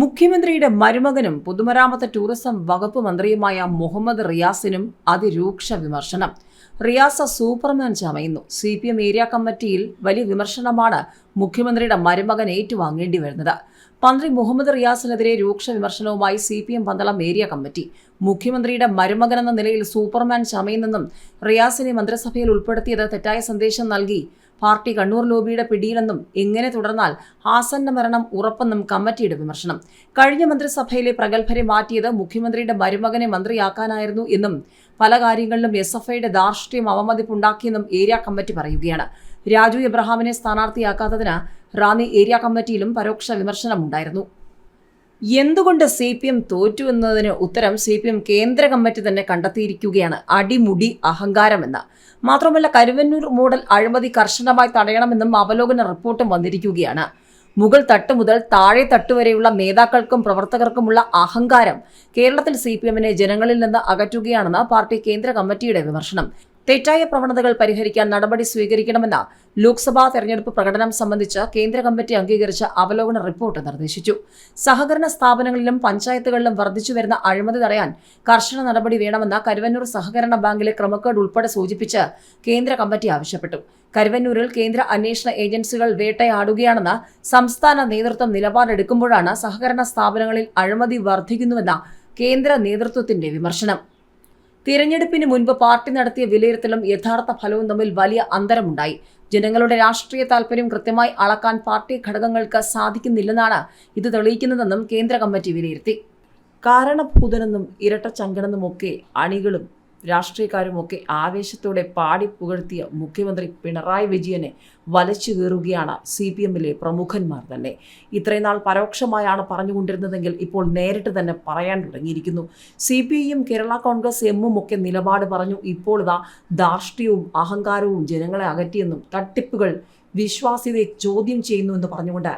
മുഖ്യമന്ത്രിയുടെ മരുമകനും പൊതുമരാമത്ത് ടൂറിസം വകുപ്പ് മന്ത്രിയുമായ മുഹമ്മദ് റിയാസിനും അതിരൂക്ഷ വിമർശനം. റിയാസ സൂപ്പർമാൻ ചമയുന്നു. സി പി എം ഏരിയ കമ്മിറ്റിയിൽ വലിയ വിമർശനമാണ് മുഖ്യമന്ത്രിയുടെ മരുമകൻ ഏറ്റുവാങ്ങേണ്ടി വരുന്നത്. മന്ത്രി മുഹമ്മദ് റിയാസിനെതിരെ രൂക്ഷ വിമർശനവുമായി C P M Pandalam area committee. മുഖ്യമന്ത്രിയുടെ മരുമകൻ എന്ന നിലയിൽ സൂപ്പർമാൻ ചമയുന്നെന്നും റിയാസിനെ മന്ത്രിസഭയിൽ ഉൾപ്പെടുത്തിയത് തെറ്റായ സന്ദേശം നൽകി പാർട്ടി കണ്ണൂർ ലോബിയുടെ പിടിയിലെന്നും എങ്ങനെ തുടർന്നാൽ ഹാസന്റെ മരണം ഉറപ്പെന്നും കമ്മിറ്റിയുടെ വിമർശനം. കഴിഞ്ഞ മന്ത്രിസഭയിലെ പ്രഗത്ഭരെ മാറ്റിയത് മുഖ്യമന്ത്രിയുടെ മരുമകനെ മന്ത്രിയാക്കാനായിരുന്നു എന്നും പല കാര്യങ്ങളിലും എസ് എഫ് ഐയുടെ ധാർഷ്ട്യം അവമതിപ്പുണ്ടാക്കിയെന്നും ഏരിയ കമ്മിറ്റി പറയുകയാണ്. രാജു എബ്രഹാമിനെ സ്ഥാനാർത്ഥിയാക്കാത്തതിന് റാന്നി ഏരിയ കമ്മിറ്റിയിലും പരോക്ഷ വിമർശനമുണ്ടായിരുന്നു. എന്തുകൊണ്ട് സി പി എം തോറ്റു എന്നതിന് ഉത്തരം സി പി എം കേന്ദ്ര കമ്മിറ്റി തന്നെ കണ്ടെത്തിയിരിക്കുകയാണ്. അടിമുടി അഹങ്കാരമെന്ന്. മാത്രമല്ല കരുവന്നൂർ മോഡൽ അഴിമതി കർശനമായി തടയണമെന്നും അവലോകന റിപ്പോർട്ടും വന്നിരിക്കുകയാണ്. മുകൾ തട്ട് മുതൽ താഴെ തട്ട് വരെയുള്ള നേതാക്കൾക്കും പ്രവർത്തകർക്കുമുള്ള അഹങ്കാരം കേരളത്തിൽ സി പി എമ്മിനെ ജനങ്ങളിൽ നിന്ന് അകറ്റുകയാണെന്ന് പാർട്ടി കേന്ദ്ര കമ്മിറ്റിയുടെ വിമർശനം. തെറ്റായ പ്രവണതകൾ പരിഹരിക്കാൻ നടപടി സ്വീകരിക്കണമെന്ന ലോക്സഭാ തെരഞ്ഞെടുപ്പ് പ്രകടനം സംബന്ധിച്ച് കേന്ദ്ര കമ്മിറ്റി അംഗീകരിച്ച അവലോകന റിപ്പോർട്ട് നിർദ്ദേശിച്ചു. സഹകരണ സ്ഥാപനങ്ങളിലും പഞ്ചായത്തുകളിലും വർദ്ധിച്ചുവരുന്ന അഴിമതി തടയാൻ കർശന നടപടി വേണമെന്ന കരുവന്നൂർ സഹകരണ ബാങ്കിലെ ക്രമക്കേട് ഉൾപ്പെടെ സൂചിപ്പിച്ച് കേന്ദ്ര കമ്മിറ്റി ആവശ്യപ്പെട്ടു. കരുവന്നൂരിൽ കേന്ദ്ര അന്വേഷണ ഏജൻസികൾ വേട്ടയാടുകയാണെന്ന് സംസ്ഥാന നേതൃത്വം നിലപാടെടുക്കുമ്പോഴാണ് സഹകരണ സ്ഥാപനങ്ങളിൽ അഴിമതി വർദ്ധിക്കുന്നുവെന്ന കേന്ദ്ര നേതൃത്വത്തിന്റെ വിമർശനം. തിരഞ്ഞെടുപ്പിന് മുൻപ് പാർട്ടി നടത്തിയ വിലയിരുത്തലും യഥാർത്ഥ ഫലവും തമ്മിൽ വലിയ അന്തരമുണ്ടായി. ജനങ്ങളുടെ രാഷ്ട്രീയ താൽപര്യം കൃത്യമായി അളക്കാൻ പാർട്ടി ഘടകങ്ങൾക്ക് സാധിക്കുന്നില്ലെന്നാണ് ഇത് തെളിയിക്കുന്നതെന്നും കേന്ദ്ര കമ്മിറ്റി വിലയിരുത്തി. കാരണഭൂതനെന്നും ഇരട്ടച്ചങ്കനെന്നുമൊക്കെ അണികളും രാഷ്ട്രീയക്കാരുമൊക്കെ ആവേശത്തോടെ പാടി പുകഴ്ത്തിയ മുഖ്യമന്ത്രി പിണറായി വിജയനെ വലച്ചു കീറുകയാണ് സി പി എമ്മിലെ പ്രമുഖന്മാർ തന്നെ. ഇത്രയും നാൾ പരോക്ഷമായാണ് പറഞ്ഞുകൊണ്ടിരുന്നതെങ്കിൽ ഇപ്പോൾ നേരിട്ട് തന്നെ പറയാൻ തുടങ്ങിയിരിക്കുന്നു. സി പി ഐയും കേരള കോൺഗ്രസ് എമ്മും ഒക്കെ നിലപാട് പറഞ്ഞു ഇപ്പോൾ ഇതാ ധാർഷ്ട്യവും അഹങ്കാരവും ജനങ്ങളെ അകറ്റിയെന്നും തട്ടിപ്പുകൾ വിശ്വാസ്യതയെ ചോദ്യം ചെയ്യുന്നു എന്ന് പറഞ്ഞുകൊണ്ട്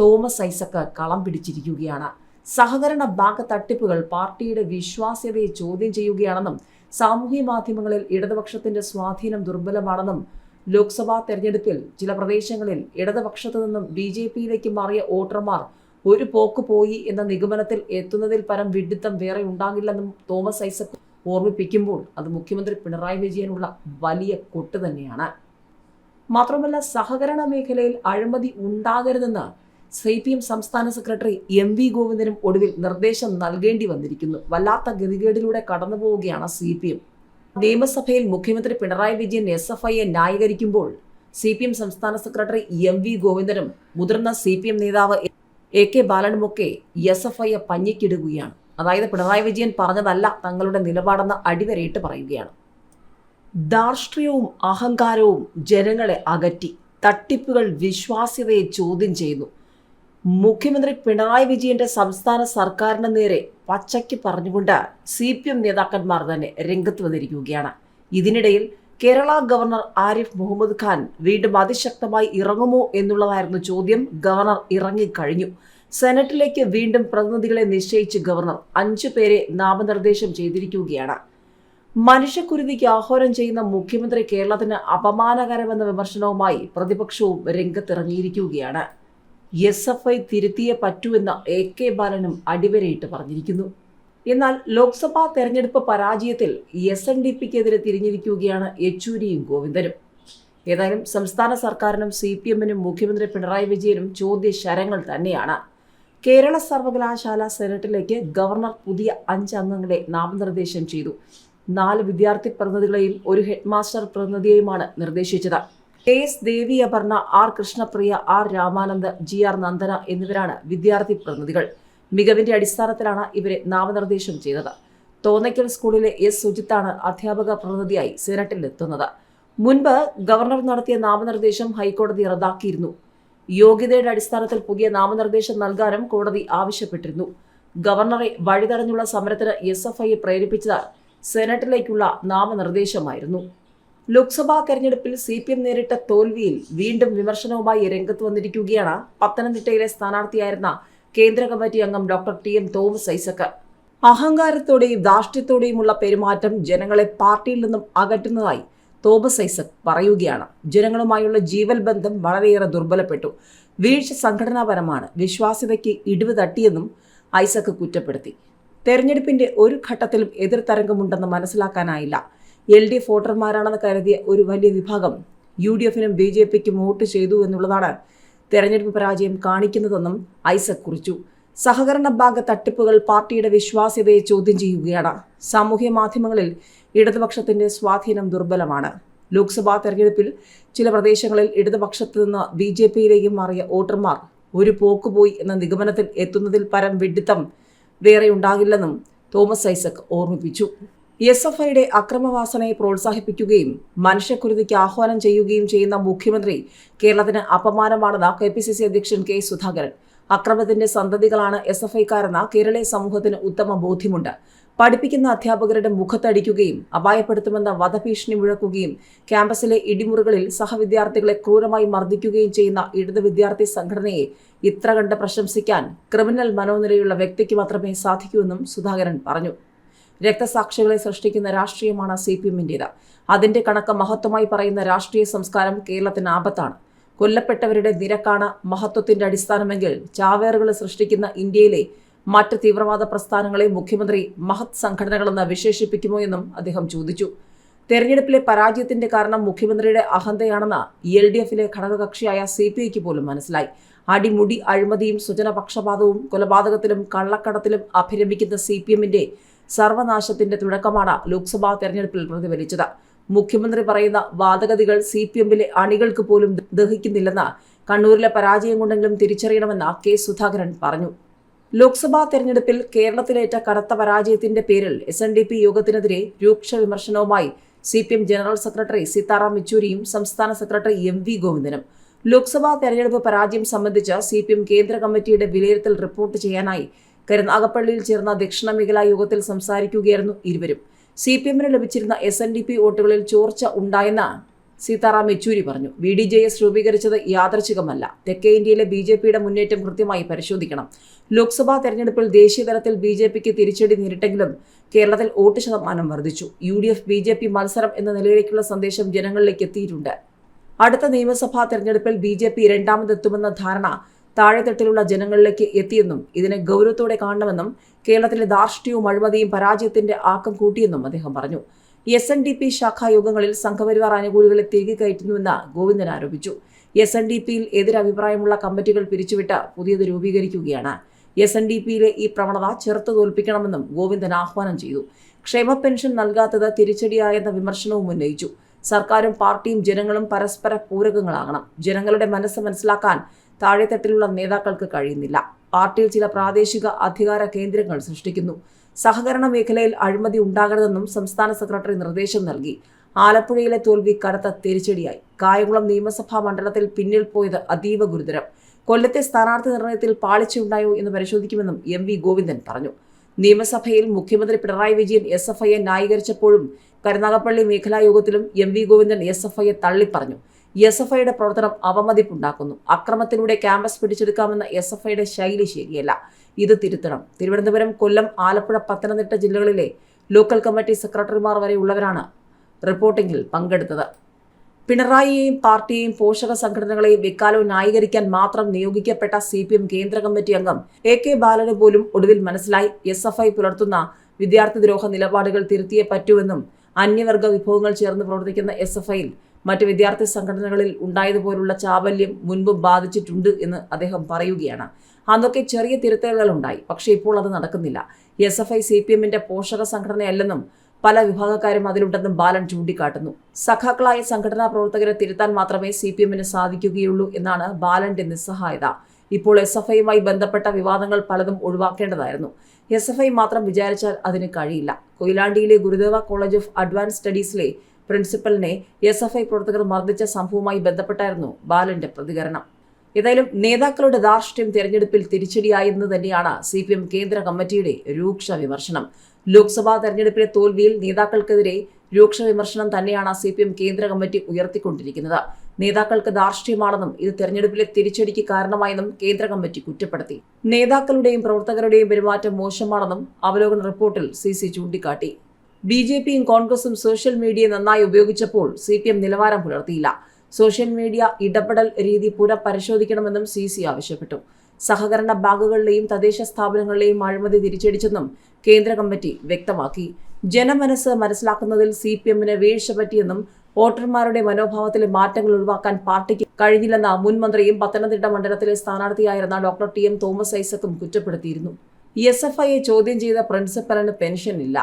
തോമസ് ഐസക്ക് കളം പിടിച്ചിരിക്കുകയാണ്. സഹകരണ ബാങ്ക് തട്ടിപ്പുകൾ പാർട്ടിയുടെ വിശ്വാസ്യതയെ ചോദ്യം ചെയ്യുകയാണെന്നും സാമൂഹ്യ മാധ്യമങ്ങളിൽ ഇടതുപക്ഷത്തിന്റെ സ്വാധീനം ദുർബലമാണെന്നും ലോക്സഭാ തെരഞ്ഞെടുപ്പിൽ ചില പ്രദേശങ്ങളിൽ ഇടതുപക്ഷത്തു നിന്നും ബി ജെ പിയിലേക്ക് മാറിയ വോട്ടർമാർ ഒരു പോക്ക് പോയി എന്ന നിഗമനത്തിൽ എത്തുന്നതിൽ പരം വിഡിത്തം വേറെ ഉണ്ടാകില്ലെന്നും തോമസ് ഐസക് ഓർമ്മിപ്പിക്കുമ്പോൾ അത് മുഖ്യമന്ത്രി പിണറായി വിജയനുള്ള വലിയ കൊട്ട് തന്നെയാണ്. മാത്രമല്ല സഹകരണ മേഖലയിൽ അഴിമതി ഉണ്ടാകരുതെന്ന് സി പി എം സംസ്ഥാന സെക്രട്ടറി എം വി ഗോവിന്ദനും ഒടുവിൽ നിർദ്ദേശം നൽകേണ്ടി വന്നിരിക്കുന്നു. വല്ലാത്ത ഗതികേടിലൂടെ കടന്നു പോവുകയാണ് സി പി എം. നിയമസഭയിൽ മുഖ്യമന്ത്രി പിണറായി വിജയൻ എസ് എഫ് ഐയെ ന്യായീകരിക്കുമ്പോൾ സി പി എം സംസ്ഥാന സെക്രട്ടറി എം വി ഗോവിന്ദനും മുതിർന്ന സി പി എം നേതാവ് എ കെ ബാലനുമൊക്കെ എസ് എഫ് ഐയെ പഞ്ഞിക്കിടുകയാണ്. അതായത് പിണറായി വിജയൻ പറഞ്ഞതല്ല തങ്ങളുടെ നിലപാടെന്ന് അടിവരയിട്ട് പറയുകയാണ്. ധാർഷ്ട്ര്യവും അഹങ്കാരവും ജനങ്ങളെ അകറ്റി. തട്ടിപ്പുകൾ വിശ്വാസ്യതയെ ചോദ്യം ചെയ്യുന്നു. മുഖ്യമന്ത്രി പിണറായി വിജയന്റെ സംസ്ഥാന സർക്കാരിന് നേരെ പച്ചയ്ക്ക് പറഞ്ഞുകൊണ്ട് സി പി എം നേതാക്കന്മാർ തന്നെ രംഗത്ത് വന്നിരിക്കുകയാണ്. ഇതിനിടയിൽ കേരള ഗവർണർ ആരിഫ് മുഹമ്മദ് ഖാൻ വീണ്ടും അതിശക്തമായി ഇറങ്ങുമോ എന്നുള്ളതായിരുന്നു ചോദ്യം. ഗവർണർ ഇറങ്ങിക്കഴിഞ്ഞു സെനറ്റിലേക്ക് വീണ്ടും പ്രതിനിധികളെ നിശ്ചയിച്ച് ഗവർണർ അഞ്ചു പേരെ നാമനിർദ്ദേശം ചെയ്തിരിക്കുകയാണ്. മനുഷ്യക്കുരുതിക്ക് ആഹ്വാനം ചെയ്യുന്ന മുഖ്യമന്ത്രി കേരളത്തിന് അപമാനകരമെന്ന വിമർശനവുമായി പ്രതിപക്ഷവും രംഗത്തിറങ്ങിയിരിക്കുകയാണ്. എസ് എഫ് ഐ തിരുത്തിയേ പറ്റൂവെന്ന എ കെ ബാലനും അടിവരയിട്ട് പറഞ്ഞിരിക്കുന്നു. എന്നാൽ ലോക്സഭാ തെരഞ്ഞെടുപ്പ് പരാജയത്തിൽ എസ് എൻ ഡി പിക്കെതിരെ തിരിഞ്ഞിരിക്കുകയാണ് യെച്ചൂരിയും ഗോവിന്ദനും. ഏതായാലും സംസ്ഥാന സർക്കാരിനും സി പി എമ്മിനും മുഖ്യമന്ത്രി പിണറായി വിജയനും ചോദ്യ ശരങ്ങൾ തന്നെയാണ്. കേരള സർവകലാശാല സെനറ്റിലേക്ക് ഗവർണർ പുതിയ അഞ്ച് അംഗങ്ങളെ നാമനിർദ്ദേശം ചെയ്തു. നാല് വിദ്യാർത്ഥി പ്രതിനിധികളെയും ഒരു ഹെഡ്മാസ്റ്റർ പ്രതിനിധിയെയുമാണ് നിർദ്ദേശിച്ചത്. K S Devi Aparna R Krishnapriya R Ramanand G R Nandana എന്നിവരാണ് വിദ്യാർത്ഥി പ്രതിനിധികൾ. മികവിന്റെ അടിസ്ഥാനത്തിലാണ് ഇവരെ നാമനിർദ്ദേശം ചെയ്തത്. തോന്നയ്ക്കൽ സ്കൂളിലെ എസ് സുജിത്താണ് അധ്യാപക പ്രതിനിധിയായി സെനറ്റിൽ എത്തുന്നത് മുൻപ് ഗവർണർ നടത്തിയ നാമനിർദ്ദേശം ഹൈക്കോടതി റദ്ദാക്കിയിരുന്നു. യോഗ്യതയുടെ അടിസ്ഥാനത്തിൽ പുതിയ നാമനിർദ്ദേശം നൽകാനും കോടതി ആവശ്യപ്പെട്ടിരുന്നു. ഗവർണറെ വഴിതടഞ്ഞുള്ള സമരത്തിന് എസ് എഫ് ഐയെ പ്രേരിപ്പിച്ചത് സെനറ്റിലേക്കുള്ള നാമനിർദ്ദേശമായിരുന്നു. ലോക്സഭാ തെരഞ്ഞെടുപ്പിൽ സി പി എം നേരിട്ട തോൽവിയിൽ വീണ്ടും വിമർശനവുമായി രംഗത്ത് വന്നിരിക്കുകയാണ് പത്തനംതിട്ടയിലെ സ്ഥാനാർത്ഥിയായിരുന്ന കേന്ദ്ര കമ്മിറ്റി അംഗം doctor T M Thomas Isaac അഹങ്കാരത്തോടെയും ധാർഷ്ട്യത്തോടെയുമുള്ള പെരുമാറ്റം ജനങ്ങളെ പാർട്ടിയിൽ നിന്നും അകറ്റുന്നതായി തോമസ് ഐസക് പറയുകയാണ്. ജനങ്ങളുമായുള്ള ജീവൽ ബന്ധം വളരെയേറെ ദുർബലപ്പെട്ടു. വീഴ്ച സംഘടനാപരമാണ് വിശ്വാസ്യതയ്ക്ക് ഇടിവ് തട്ടിയെന്നും ഐസക് കുറ്റപ്പെടുത്തി. തെരഞ്ഞെടുപ്പിന്റെ ഒരു ഘട്ടത്തിലും എതിർ തരംഗമുണ്ടെന്ന് മനസ്സിലാക്കാനായില്ല. എൽ ഡി എഫ് വോട്ടർമാരാണെന്ന് കരുതിയ ഒരു വലിയ വിഭാഗം യു ഡി എഫിനും ബി ജെ പിക്കും വോട്ട് ചെയ്തു എന്നുള്ളതാണ് തെരഞ്ഞെടുപ്പ് പരാജയം കാണിക്കുന്നതെന്നും ഐസക് കുറിച്ചു. സഹകരണ ബാങ്ക് തട്ടിപ്പുകൾ പാർട്ടിയുടെ വിശ്വാസ്യതയെ ചോദ്യം ചെയ്യുകയാണ്. സാമൂഹ്യ മാധ്യമങ്ങളിൽ ഇടതുപക്ഷത്തിന്റെ സ്വാധീനം ദുർബലമാണ്. ലോക്സഭാ തെരഞ്ഞെടുപ്പിൽ ചില പ്രദേശങ്ങളിൽ ഇടതുപക്ഷത്ത് നിന്ന് ബി ജെ പിയിലേക്ക് മാറിയ വോട്ടർമാർ ഒരു പോക്കുപോയി എന്ന നിഗമനത്തിൽ എത്തുന്നതിൽ പരം വിഡിത്തം വേറെ ഉണ്ടാകില്ലെന്നും തോമസ് ഐസക് ഓർമ്മിപ്പിച്ചു. എസ് എഫ് ഐയുടെ അക്രമവാസനയെ പ്രോത്സാഹിപ്പിക്കുകയും മനുഷ്യക്കുരുതിക്ക് ആഹ്വാനം ചെയ്യുകയും ചെയ്യുന്ന മുഖ്യമന്ത്രി കേരളത്തിന് അപമാനമാണെന്ന് കെ പി സി സി അധ്യക്ഷൻ കെ സുധാകരൻ. അക്രമത്തിന്റെ സന്തതികളാണ് എസ് എഫ് ഐക്കാരെന്ന കേരളീയ സമൂഹത്തിന് ഉത്തമ ബോധ്യമുണ്ട്. പഠിപ്പിക്കുന്ന അധ്യാപകരുടെ മുഖത്തടിക്കുകയും അപായപ്പെടുത്തുമെന്ന വധഭീഷണി മുഴക്കുകയും ക്യാമ്പസിലെ ഇടിമുറികളിൽ സഹവിദ്യാർത്ഥികളെ ക്രൂരമായി മർദ്ദിക്കുകയും ചെയ്യുന്ന ഇടത് വിദ്യാർത്ഥി സംഘടനയെ ഇത്ര കണ്ട് പ്രശംസിക്കാൻ ക്രിമിനൽ മനോനിലയുള്ള വ്യക്തിക്ക് മാത്രമേ സാധിക്കൂ എന്നും സുധാകരൻ പറഞ്ഞു. രക്തസാക്ഷികളെ സൃഷ്ടിക്കുന്ന രാഷ്ട്രീയമാണ് സി പി എമ്മിന്റേത് അതിന്റെ കണക്ക് മഹത്വമായി പറയുന്ന രാഷ്ട്രീയ സംസ്കാരം കേരളത്തിന് ആപത്താണ്. കൊല്ലപ്പെട്ടവരുടെ നിരക്കാണ് മഹത്വത്തിന്റെ അടിസ്ഥാനമെങ്കിൽ ചാവേറുകൾ സൃഷ്ടിക്കുന്ന ഇന്ത്യയിലെ മറ്റ് തീവ്രവാദ പ്രസ്ഥാനങ്ങളെ മുഖ്യമന്ത്രി മഹത് സംഘടനകളെന്ന് വിശേഷിപ്പിക്കുമോ എന്നും അദ്ദേഹം ചോദിച്ചു. തെരഞ്ഞെടുപ്പിലെ പരാജയത്തിന്റെ കാരണം മുഖ്യമന്ത്രിയുടെ അഹന്തയാണെന്ന് എൽ ഡി എഫിലെ ഘടകകക്ഷിയായ സി പി ഐക്ക് പോലും മനസ്സിലായി. അടിമുടി അഴിമതിയും സ്വജനപക്ഷപാതവും കൊലപാതകത്തിലും കള്ളക്കടത്തിലും അഭിരമിക്കുന്ന സി പി എമ്മിന്റെ സർവനാശത്തിന്റെ തുടക്കമാണ് ലോക്സഭാ തെരഞ്ഞെടുപ്പിൽ പ്രതിഫലിച്ചത്. മുഖ്യമന്ത്രി പറയുന്ന വാദഗതികൾ സി പി എമ്മിലെ അണികൾക്ക് പോലും ദഹിക്കുന്നില്ലെന്ന് കണ്ണൂരിലെ പരാജയം കൊണ്ടെങ്കിലും തിരിച്ചറിയണമെന്ന് കെ സുധാകരൻ പറഞ്ഞു. ലോക്സഭാ തെരഞ്ഞെടുപ്പിൽ കേരളത്തിലേറ്റ കനത്ത പരാജയത്തിന്റെ പേരിൽ എസ് എൻ ഡി പി യോഗത്തിനെതിരെ രൂക്ഷ വിമർശനവുമായി C P M general secretary Sitaram യെച്ചൂരിയും സംസ്ഥാന സെക്രട്ടറി എം വി ഗോവിന്ദനും ലോക്സഭാ തെരഞ്ഞെടുപ്പ് പരാജയം സംബന്ധിച്ച് സി പി എം കേന്ദ്ര കമ്മിറ്റിയുടെ വിലയിരുത്തൽ റിപ്പോർട്ട് ചെയ്യാനായി കരുനാഗപ്പള്ളിയിൽ ചേർന്ന ദക്ഷിണ മേഖലാ യോഗത്തിൽ സംസാരിക്കുകയായിരുന്നു ഇരുവരും. സി പി എമ്മിന് ലഭിച്ചിരുന്ന എസ് എൻ ഡി പി വോട്ടുകളിൽ ചോർച്ച ഉണ്ടായെന്ന് സീതാറാം യെച്ചൂരി പറഞ്ഞു. ബി ഡി ജെ എസ് രൂപീകരിച്ചത് യാദർച്ഛികമല്ല തെക്കേ ഇന്ത്യയിലെ ബി ജെ പിയുടെ മുന്നേറ്റം കൃത്യമായി പരിശോധിക്കണം. ലോക്സഭാ തെരഞ്ഞെടുപ്പിൽ ദേശീയ തലത്തിൽ ബി ജെ പിക്ക് തിരിച്ചടി നേരിട്ടെങ്കിലും കേരളത്തിൽ വോട്ട് ശതമാനം വർദ്ധിച്ചു. U D F B J P മത്സരം എന്ന നിലയിലേക്കുള്ള സന്ദേശം ജനങ്ങളിലേക്ക് എത്തിയിട്ടുണ്ട്. അടുത്ത നിയമസഭാ തെരഞ്ഞെടുപ്പിൽ ബി ജെ പി രണ്ടാമതെത്തുമെന്ന ധാരണ താഴെത്തട്ടിലുള്ള ജനങ്ങളിലേക്ക് എത്തിയെന്നും ഇതിനെ ഗൗരവത്തോടെ കാണണമെന്നും കേരളത്തിലെ ധാർഷ്ട്യവും അഴിമതിയും പരാജയത്തിന്റെ ആക്കം കൂട്ടിയെന്നും അദ്ദേഹം പറഞ്ഞു. എസ് എൻ ഡി പി ശാഖായോഗങ്ങളിൽ സംഘപരിവാർ അനുകൂലികളെ തിരികെ കയറ്റുന്നുവെന്ന് ഗോവിന്ദൻ ആരോപിച്ചു. എസ് എൻ ഡി പിയിൽ എതിരഭിപ്രായമുള്ള കമ്മിറ്റികൾ പിരിച്ചുവിട്ട് പുതിയത് രൂപീകരിക്കുകയാണ്. എസ് എൻ ഡി പിയിലെ ഈ പ്രവണത ചെറുത്തു തോൽപ്പിക്കണമെന്നും ഗോവിന്ദൻ ആഹ്വാനം ചെയ്തു. ക്ഷേമ പെൻഷൻ നൽകാത്തത് തിരിച്ചടിയായെന്ന വിമർശനവും ഉന്നയിച്ചു. സർക്കാരും പാർട്ടിയും ജനങ്ങളും പരസ്പര പൂരകങ്ങളാകണം. ജനങ്ങളുടെ മനസ്സ് മനസ്സിലാക്കാൻ താഴെത്തട്ടിലുള്ള നേതാക്കൾക്ക് കഴിയുന്നില്ല. പാർട്ടിയിൽ ചില പ്രാദേശിക അധികാര കേന്ദ്രങ്ങൾ സൃഷ്ടിക്കുന്നു. സഹകരണ മേഖലയിൽ അഴിമതി ഉണ്ടാകരുതെന്നും സംസ്ഥാന സെക്രട്ടറി നിർദ്ദേശം നൽകി. ആലപ്പുഴയിലെ തോൽവി കനത്ത തിരിച്ചടിയായി. കായംകുളം നിയമസഭാ മണ്ഡലത്തിൽ പിന്നിൽ പോയത് അതീവ ഗുരുതരം. കൊല്ലത്തെ സ്ഥാനാർത്ഥി നിർണയത്തിൽ പാളിച്ചുണ്ടായോ എന്ന് പരിശോധിക്കുമെന്നും എം വി ഗോവിന്ദൻ പറഞ്ഞു. നിയമസഭയിൽ മുഖ്യമന്ത്രി പിണറായി വിജയൻ എസ് എഫ് ഐയെ ന്യായീകരിച്ചപ്പോഴും കരുനാഗപ്പള്ളി മേഖലാ യോഗത്തിലും M V Govindan S F ഐയെ തള്ളിപ്പറഞ്ഞു. എസ് എഫ് ഐയുടെ പ്രവർത്തനം അവമതിപ്പുണ്ടാക്കുന്നു. അക്രമത്തിലൂടെ ക്യാമ്പസ് പിടിച്ചെടുക്കാമെന്ന എസ് എഫ് ഐയുടെ ശൈലി ശരിയല്ല. ഇത് തിരുത്തണം. തിരുവനന്തപുരം കൊല്ലം ആലപ്പുഴ പത്തനംതിട്ട ജില്ലകളിലെ ലോക്കൽ കമ്മിറ്റി സെക്രട്ടറിമാർ വരെ ഉള്ളവരാണ് റിപ്പോർട്ടിംഗിൽ പങ്കെടുത്തത്. പിണറായിയെയും പാർട്ടിയെയും പോഷക സംഘടനകളെയും ഇക്കാലവും ന്യായീകരിക്കാൻ മാത്രം നിയോഗിക്കപ്പെട്ട സി പി എം കേന്ദ്ര കമ്മിറ്റി അംഗം എ കെ ബാലന് പോലും ഒടുവിൽ മനസ്സിലായി. എസ് എഫ് ഐ പുലർത്തുന്ന വിദ്യാർത്ഥിദ്രോഹ നിലപാടുകൾ തിരുത്തിയേ പറ്റൂവെന്നും അന്യവർഗ വിഭവങ്ങൾ ചേർന്ന് പ്രവർത്തിക്കുന്ന എസ് എഫ് ഐയിൽ മറ്റ് വിദ്യാർത്ഥി സംഘടനകളിൽ ഉണ്ടായതുപോലുള്ള ചാബല്യം മുൻപ് ബാധിച്ചിട്ടുണ്ട് എന്ന് അദ്ദേഹം പറയുകയാണ്. അന്നൊക്കെ ചെറിയ തിരുത്തലുകൾ ഉണ്ടായി പക്ഷേ ഇപ്പോൾ അത് നടക്കുന്നില്ല. S F I C P എമ്മിന്റെ പോഷക സംഘടനയല്ലെന്നും പല വിഭാഗക്കാരും അതിലുണ്ടെന്നും ബാലൻ ചൂണ്ടിക്കാട്ടുന്നു. സഖാക്കളായ സംഘടനാ പ്രവർത്തകരെ തിരുത്താൻ മാത്രമേ സി പി എമ്മിന് സാധിക്കുകയുള്ളൂ എന്നാണ് ബാലന്റെ നിസ്സഹായത. ഇപ്പോൾ എസ് എഫ് ഐയുമായി ബന്ധപ്പെട്ട വിവാദങ്ങൾ പലതും ഒഴിവാക്കേണ്ടതായിരുന്നു. എസ് എഫ് ഐ മാത്രം വിചാരിച്ചാൽ അതിന് കഴിയില്ല. കൊയിലാണ്ടിയിലെ ഗുരുദേവ കോളേജ് ഓഫ് അഡ്വാൻസ് സ്റ്റഡീസിലെ പ്രിൻസിപ്പലിനെ എസ് എഫ് ഐ പ്രവർത്തകർ മർദ്ദിച്ച സംഭവവുമായി ബന്ധപ്പെട്ടായിരുന്നു ബാലന്റെ പ്രതികരണം. ഏതായാലും നേതാക്കളുടെ ധാർഷ്ട്യം തെരഞ്ഞെടുപ്പിൽ തിരിച്ചടിയായെന്ന് തന്നെയാണ് സി പി എം കേന്ദ്ര കമ്മിറ്റിയുടെ രൂക്ഷ വിമർശനം. ലോക്സഭാ തെരഞ്ഞെടുപ്പിലെ തോൽവിയിൽ നേതാക്കൾക്കെതിരെ രൂക്ഷ വിമർശനം തന്നെയാണ് സി പി എം കേന്ദ്ര കമ്മിറ്റി ഉയർത്തിക്കൊണ്ടിരിക്കുന്നത്. നേതാക്കൾക്ക് ധാർഷ്ട്യമാണെന്നും ഇത് തെരഞ്ഞെടുപ്പിലെ തിരിച്ചടിക്ക് കാരണമായെന്നും കേന്ദ്ര കമ്മിറ്റി കുറ്റപ്പെടുത്തി. നേതാക്കളുടെയും പ്രവർത്തകരുടെയും പെരുമാറ്റം മോശമാണെന്നും അവലോകന റിപ്പോർട്ടിൽ സി സി ചൂണ്ടിക്കാട്ടി. ബി ജെ പിയും കോൺഗ്രസും സോഷ്യൽ മീഡിയ നന്നായി ഉപയോഗിച്ചപ്പോൾ സി പി എം നിലവാരം പുലർത്തിയില്ല. സോഷ്യൽ മീഡിയ ഇടപെടൽ രീതി പുനഃപരിശോധിക്കണമെന്നും സി സി ആവശ്യപ്പെട്ടു. സഹകരണ ബാങ്കുകളിലെയും തദ്ദേശ സ്ഥാപനങ്ങളിലെയും അഴിമതി തിരിച്ചടിച്ചെന്നും കേന്ദ്ര കമ്മിറ്റി വ്യക്തമാക്കി. ജനമനസ് മനസ്സിലാക്കുന്നതിൽ സി പി എമ്മിന് വീഴ്ച പറ്റിയെന്നും വോട്ടർമാരുടെ മനോഭാവത്തിൽ മാറ്റങ്ങൾ ഒഴിവാക്കാൻ പാർട്ടിക്ക് കഴിഞ്ഞില്ലെന്ന മുൻമന്ത്രിയും പത്തനംതിട്ട മണ്ഡലത്തിലെ സ്ഥാനാർത്ഥിയായിരുന്ന ഡോക്ടർ ടി എം തോമസ് ഐസക്കും കുറ്റപ്പെടുത്തിയിരുന്നു. എസ് എഫ് ഐയെ ചോദ്യം ചെയ്ത പ്രിൻസിപ്പലിന് പെൻഷൻ ഇല്ല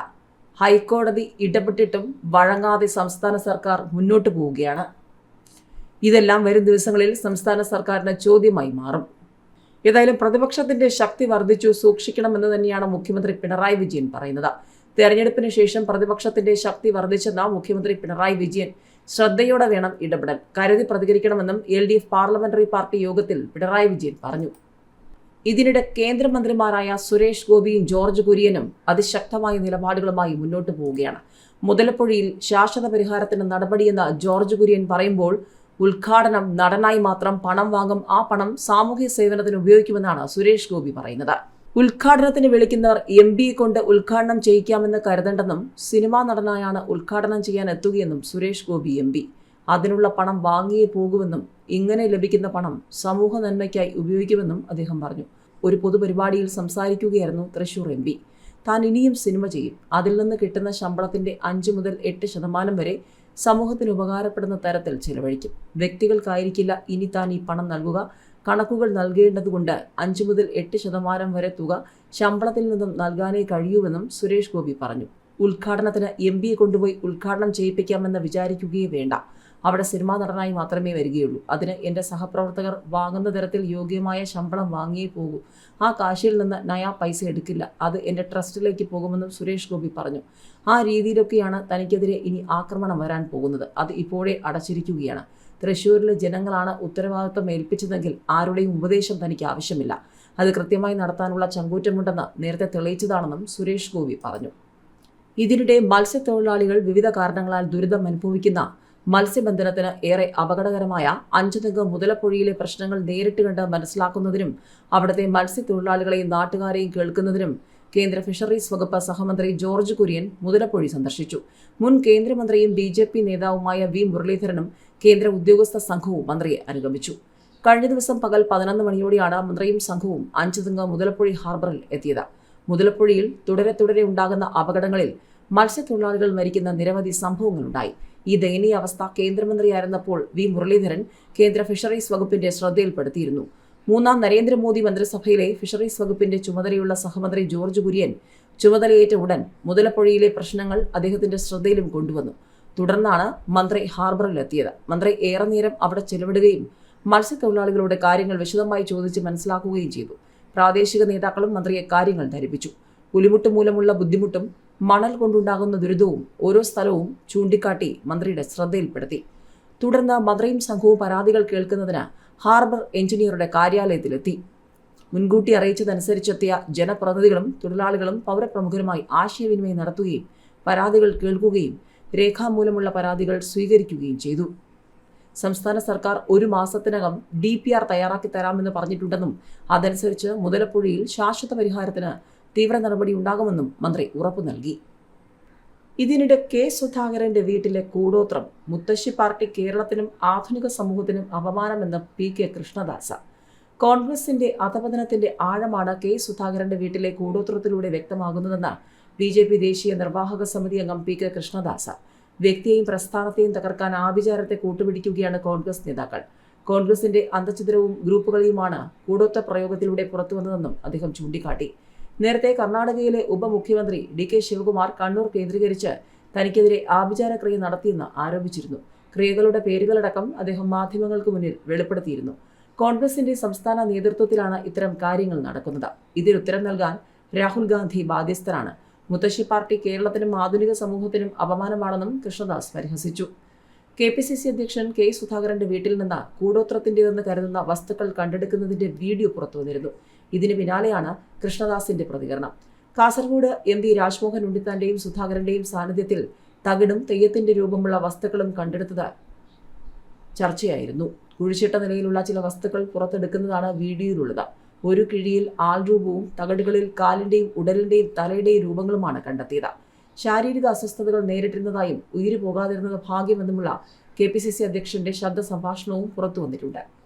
ഹൈക്കോടതി ഇടപെട്ടിട്ടും വഴങ്ങാതെ സംസ്ഥാന സർക്കാർ മുന്നോട്ട് പോവുകയാണ്. ഇതെല്ലാം വരും ദിവസങ്ങളിൽ സംസ്ഥാന സർക്കാരിന് ചോദ്യമായി മാറും. ഏതായാലും പ്രതിപക്ഷത്തിന്റെ ശക്തി വർദ്ധിച്ചു സൂക്ഷിക്കണമെന്ന് തന്നെയാണ് മുഖ്യമന്ത്രി പിണറായി വിജയൻ പറയുന്നത്. തെരഞ്ഞെടുപ്പിന് ശേഷം പ്രതിപക്ഷത്തിന്റെ ശക്തി വർദ്ധിച്ചെന്ന മുഖ്യമന്ത്രി പിണറായി വിജയൻ ശ്രദ്ധയോടെ വേണം ഇടപെടൽ കരുതി പ്രതികരിക്കണമെന്നും L D F parliamentary party യോഗത്തിൽ പിണറായി വിജയൻ പറഞ്ഞു. ഇതിനിടെ കേന്ദ്രമന്ത്രിമാരായ സുരേഷ് ഗോപിയും ജോർജ് കുര്യനും അതിശക്തമായ നിലപാടുകളുമായി മുന്നോട്ട് പോവുകയാണ്. മുതലപ്പുഴയിൽ ശാശ്വത പരിഹാരത്തിന് നടപടിയെന്ന് ജോർജ് കുര്യൻ പറയുമ്പോൾ ഉദ്ഘാടനം നടനായി മാത്രം പണം വാങ്ങും ആ പണം സാമൂഹ്യ സേവനത്തിന് ഉപയോഗിക്കുമെന്നാണ് സുരേഷ് ഗോപി പറയുന്നത്. ഉദ്ഘാടനത്തിന് വിളിക്കുന്നവർ എം പിയെ കൊണ്ട് ഉദ്ഘാടനം ചെയ്യിക്കാമെന്ന് കരുതണ്ടെന്നും സിനിമാ നടനായാണ് ഉദ്ഘാടനം ചെയ്യാൻ എത്തുകയെന്നും സുരേഷ് ഗോപി എം പി അതിനുള്ള പണം വാങ്ങിയേ പോകുമെന്നും ഇങ്ങനെ ലഭിക്കുന്ന പണം സമൂഹ നന്മയ്ക്കായി ഉപയോഗിക്കുമെന്നും അദ്ദേഹം പറഞ്ഞു. ഒരു പൊതുപരിപാടിയിൽ സംസാരിക്കുകയായിരുന്നു തൃശൂർ എം പി താൻ ഇനിയും സിനിമ ചെയ്യും. അതിൽ നിന്ന് കിട്ടുന്ന ശമ്പളത്തിന്റെ അഞ്ച് മുതൽ എട്ട് ശതമാനം വരെ സമൂഹത്തിന് ഉപകാരപ്പെടുന്ന തരത്തിൽ ചെലവഴിക്കും. വ്യക്തികൾക്കായിരിക്കില്ല ഇനി താൻ ഈ പണം നൽകുക. കണക്കുകൾ നൽകേണ്ടതുകൊണ്ട് അഞ്ചു മുതൽ എട്ട് ശതമാനം വരെ തുക ശമ്പളത്തിൽ നിന്നും നൽകാനേ കഴിയൂവെന്നും സുരേഷ് ഗോപി പറഞ്ഞു. ഉദ്ഘാടനത്തിന് എം പിയെ കൊണ്ടുപോയി ഉദ്ഘാടനം ചെയ്യിപ്പിക്കാമെന്ന് വിചാരിക്കുകയേ വേണ്ട. അവിടെ സിനിമാ നടനായി മാത്രമേ വരികയുള്ളൂ. അതിന് എന്റെ സഹപ്രവർത്തകർ വാങ്ങുന്ന തരത്തിൽ യോഗ്യമായ ശമ്പളം വാങ്ങിയേ പോകൂ. ആ കാശിൽ നിന്ന് നയാ പൈസ എടുക്കില്ല. അത് എന്റെ ട്രസ്റ്റിലേക്ക് പോകുമെന്നും സുരേഷ് ഗോപി പറഞ്ഞു. ആ രീതിയിലൊക്കെയാണ് തനിക്കെതിരെ ഇനി ആക്രമണം വരാൻ പോകുന്നത്. അത് ഇപ്പോഴേ അടച്ചിരിക്കുകയാണ്. തൃശ്ശൂരിലെ ജനങ്ങളാണ് ഉത്തരവാദിത്വം ഏൽപ്പിച്ചതെങ്കിൽ ആരുടെയും ഉപദേശം തനിക്ക് ആവശ്യമില്ല. അത് കൃത്യമായി നടത്താനുള്ള ചങ്കൂറ്റമുണ്ടെന്ന് നേരത്തെ തെളിയിച്ചതാണെന്നും സുരേഷ് ഗോപി പറഞ്ഞു. ഇതിനിടെ മത്സ്യത്തൊഴിലാളികൾ വിവിധ കാരണങ്ങളാൽ ദുരിതം അനുഭവിക്കുന്ന മത്സ്യബന്ധനത്തിന് ഏറെ അപകടകരമായ അഞ്ചുതെങ്ക് മുതലപ്പുഴയിലെ പ്രശ്നങ്ങൾ നേരിട്ട് കണ്ട് മനസ്സിലാക്കുന്നതിനും അവിടുത്തെ മത്സ്യത്തൊഴിലാളികളെയും നാട്ടുകാരെയും കേൾക്കുന്നതിനും കേന്ദ്ര ഫിഷറീസ് വകുപ്പ് സഹമന്ത്രി ജോർജ് കുര്യൻ മുതലപ്പൊഴി സന്ദർശിച്ചു. മുൻ കേന്ദ്രമന്ത്രിയും ബി ജെ പി നേതാവുമായ വി മുരളീധരനും കേന്ദ്ര ഉദ്യോഗസ്ഥ സംഘവും മന്ത്രിയെ അനുഗമിച്ചു. കഴിഞ്ഞ ദിവസം പകൽ പതിനൊന്ന് മണിയോടെയാണ് മന്ത്രിയും സംഘവും അഞ്ചുതെങ്ങ് മുതലപ്പൊഴി ഹാർബറിൽ എത്തിയത്. മുതലപ്പൊഴിയിൽ തുടരെ തുടരെ ഉണ്ടാകുന്ന അപകടങ്ങളിൽ മത്സ്യത്തൊഴിലാളികൾ മരിക്കുന്ന നിരവധി സംഭവങ്ങളുണ്ടായി. ഈ ദയനീയ അവസ്ഥ കേന്ദ്രമന്ത്രിയായിരുന്നപ്പോൾ വി മുരളീധരൻ കേന്ദ്ര ഫിഷറീസ് വകുപ്പിന്റെ ശ്രദ്ധയിൽപ്പെടുത്തിയിരുന്നു. മൂന്നാം നരേന്ദ്രമോദി മന്ത്രിസഭയിലെ ഫിഷറീസ് വകുപ്പിന്റെ ചുമതലയുള്ള സഹമന്ത്രി ജോർജ് കുര്യൻ ചുമതലയേറ്റ ഉടൻ മുതലപ്പുഴയിലെ പ്രശ്നങ്ങൾ അദ്ദേഹത്തിന്റെ ശ്രദ്ധയിലും കൊണ്ടുവന്നു. തുടർന്നാണ് മന്ത്രി ഹാർബറിലെത്തിയത്. മന്ത്രി ഏറെ നേരം അവിടെ ചെലവിടുകയും മത്സ്യത്തൊഴിലാളികളുടെ കാര്യങ്ങൾ വിശദമായി ചോദിച്ച് മനസ്സിലാക്കുകയും ചെയ്തു. പ്രാദേശിക നേതാക്കളും മന്ത്രിയെ കാര്യങ്ങൾ ധരിപ്പിച്ചു. പുലിമുട്ട് മൂലമുള്ള ബുദ്ധിമുട്ടും മണൽ കൊണ്ടുണ്ടാകുന്ന ദുരിതവും ഓരോ സ്ഥലവും ചൂണ്ടിക്കാട്ടി മന്ത്രിയുടെ ശ്രദ്ധയിൽപ്പെടുത്തി. തുടർന്ന് മന്ത്രിയും സംഘവും പരാതികൾ കേൾക്കുന്നതിന് ഹാർബർ എഞ്ചിനീയറുടെ കാര്യാലയത്തിലെത്തി. മുൻകൂട്ടി അറിയിച്ചതനുസരിച്ചെത്തിയ ജനപ്രതിനിധികളും തൊഴിലാളികളും പൗരപ്രമുഖരുമായി ആശയവിനിമയം നടത്തുകയും പരാതികൾ കേൾക്കുകയും രേഖാമൂലമുള്ള പരാതികൾ സ്വീകരിക്കുകയും ചെയ്തു. സംസ്ഥാന സർക്കാർ ഒരു മാസത്തിനകം ഡി പി ആർ തയ്യാറാക്കി തരാമെന്ന് പറഞ്ഞിട്ടുണ്ടെന്നും അതനുസരിച്ച് മുതലപ്പുഴയിൽ ശാശ്വത പരിഹാരത്തിന് തീവ്ര നടപടി ഉണ്ടാകുമെന്നും മന്ത്രി ഉറപ്പു നൽകി. ഇതിനിടെ കെ സുധാകരന്റെ വീട്ടിലെ കൂടോത്രം മുത്തശ്ശി പാർട്ടി കേരളത്തിനും ആധുനിക സമൂഹത്തിനും അപമാനമെന്ന് പി കെ കൃഷ്ണദാസ. കോൺഗ്രസിന്റെ അധപതനത്തിന്റെ ആഴമാണ് കെ സുധാകരന്റെ വീട്ടിലെ കൂടോത്രത്തിലൂടെ വ്യക്തമാകുന്നതെന്ന് ബി ജെ പി ദേശീയ നിർവാഹക സമിതി അംഗം പി കെ കൃഷ്ണദാസ. വ്യക്തിയെയും പ്രസ്ഥാനത്തെയും തകർക്കാൻ ആഭിചാരത്തെ കൂട്ടുപിടിക്കുകയാണ് കോൺഗ്രസ് നേതാക്കൾ. കോൺഗ്രസിന്റെ അന്തചിത്രവും ഗ്രൂപ്പുകളെയുമാണ് കൂടോത്ര പ്രയോഗത്തിലൂടെ പുറത്തുവന്നതെന്നും അദ്ദേഹം ചൂണ്ടിക്കാട്ടി. നേരത്തെ കർണാടകയിലെ ഉപമുഖ്യമന്ത്രി ഡി കെ ശിവകുമാർ കണ്ണൂർ കേന്ദ്രീകരിച്ച് തനിക്കെതിരെ ആഭിചാരക്രിയ നടത്തിയെന്ന് ആരോപിച്ചിരുന്നു. ക്രിയകളുടെ പേരുകളടക്കം അദ്ദേഹം മാധ്യമങ്ങൾക്ക് മുന്നിൽ വെളിപ്പെടുത്തിയിരുന്നു. കോൺഗ്രസിന്റെ സംസ്ഥാന നേതൃത്വത്തിലാണ് ഇത്തരം കാര്യങ്ങൾ നടക്കുന്നത്. ഇതിൽ ഉത്തരം നൽകാൻ രാഹുൽ ഗാന്ധി ബാധ്യസ്ഥരാണ്. മുത്തശ്ശി പാർട്ടി കേരളത്തിനും ആധുനിക സമൂഹത്തിനും അപമാനമാണെന്നും കൃഷ്ണദാസ് പരിഹസിച്ചു. കെ പി സി സി അധ്യക്ഷൻ കെ സുധാകരന്റെ വീട്ടിൽ നിന്ന് കൂടോത്രത്തിന്റെതെന്ന് കരുതുന്ന വസ്തുക്കൾ കണ്ടെടുക്കുന്നതിന്റെ വീഡിയോ പുറത്തു വന്നിരുന്നു. ഇതിന് പിന്നാലെയാണ് കൃഷ്ണദാസിന്റെ പ്രതികരണം. കാസർഗോഡ് എം പി രാജ്മോഹൻ ഉണ്ണിത്താന്റെയും സുധാകരന്റെയും സാന്നിധ്യത്തിൽ തകിടും തെയ്യത്തിന്റെ രൂപമുള്ള വസ്തുക്കളും കണ്ടെടുത്തത് ചർച്ചയായിരുന്നു. കുഴിച്ചിട്ട നിലയിലുള്ള ചില വസ്തുക്കൾ പുറത്തെടുക്കുന്നതാണ് വീഡിയോയിലുള്ളത്. ഒരു കിഴിയിൽ ആൾരൂപവും തകടുകളിൽ കാലിന്റെയും ഉടലിന്റെയും തലയുടെയും രൂപങ്ങളുമാണ് കണ്ടെത്തിയത്. ശാരീരിക അസ്വസ്ഥതകൾ നേരിട്ടിരുന്നതായും ഉയിര് പോകാതിരുന്നത് ഭാഗ്യമെന്നുമുള്ള കെ പി സി സി അധ്യക്ഷന്റെ ശബ്ദ സംഭാഷണവും പുറത്തുവന്നിട്ടുണ്ട്